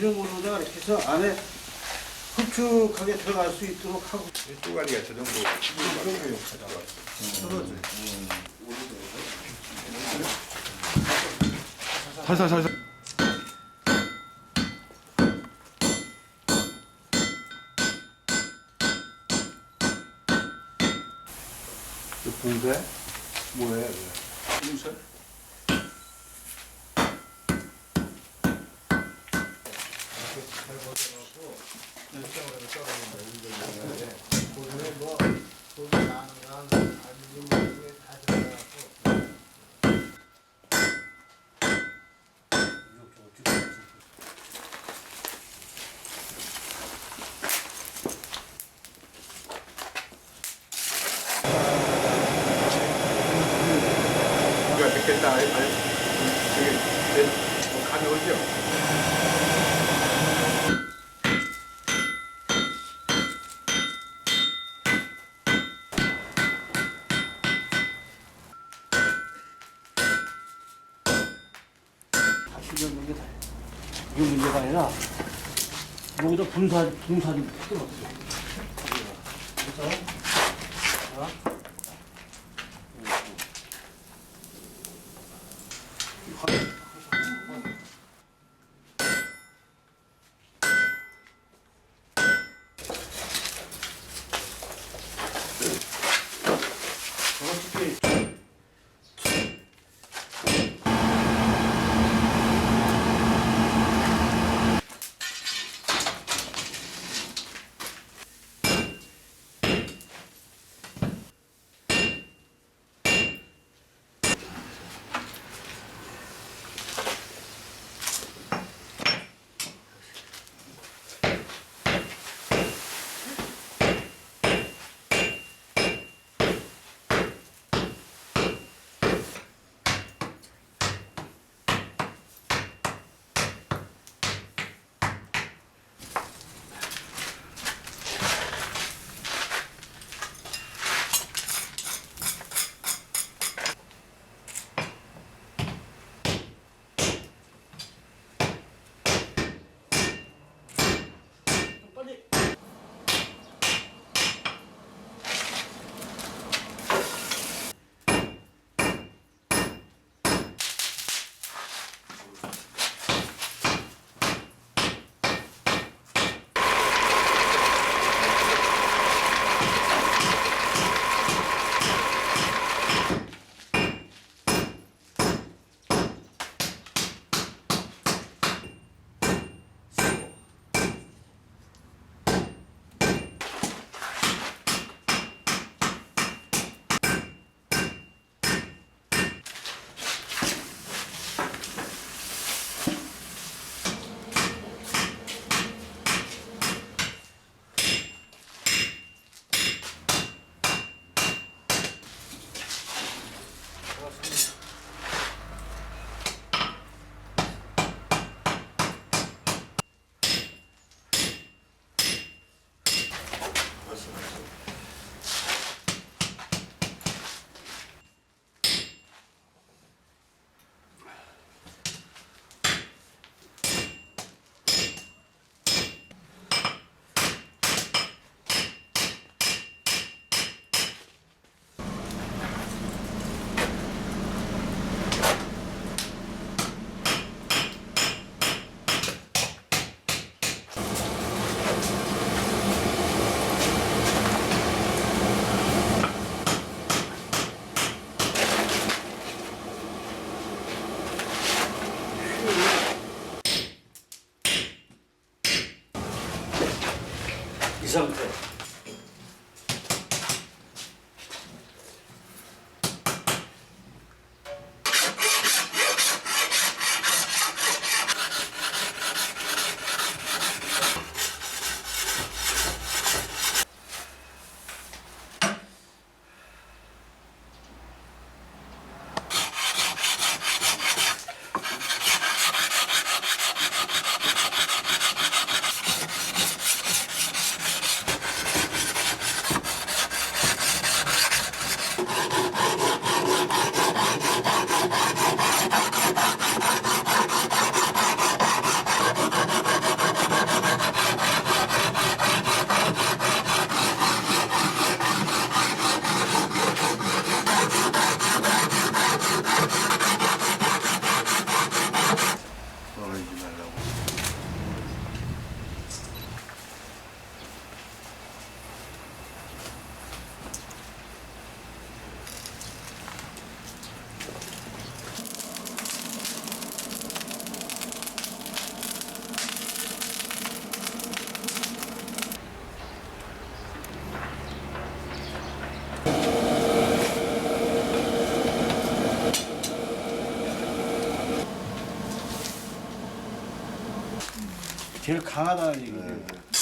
진행으로다가 이렇게 해서 안에 흡축하게 들어갈 수 있도록 하고 쪼가리가 저 정도 그런 떨어져. 살살 살살. 붕대? 뭐예요? 붕 우리가 아니, 되게 내- 뭐 감이 오죠 이게 문제다. 이게 문제가 아니라 여기다 분사 분사를 끊었어. 그래서 어 遺産かよ 제일 강하다는 얘기죠. 네.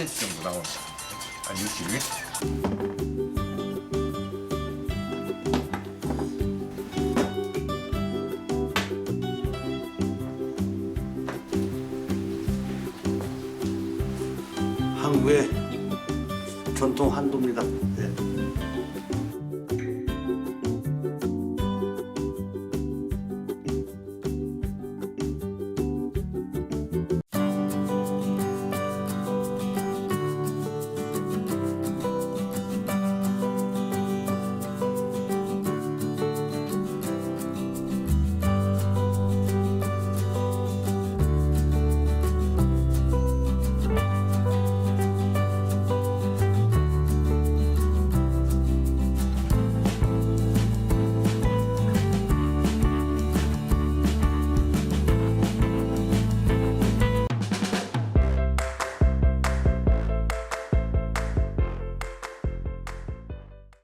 1 0 정도 같아요. 한 60이? 한국의 전통 한도입니다.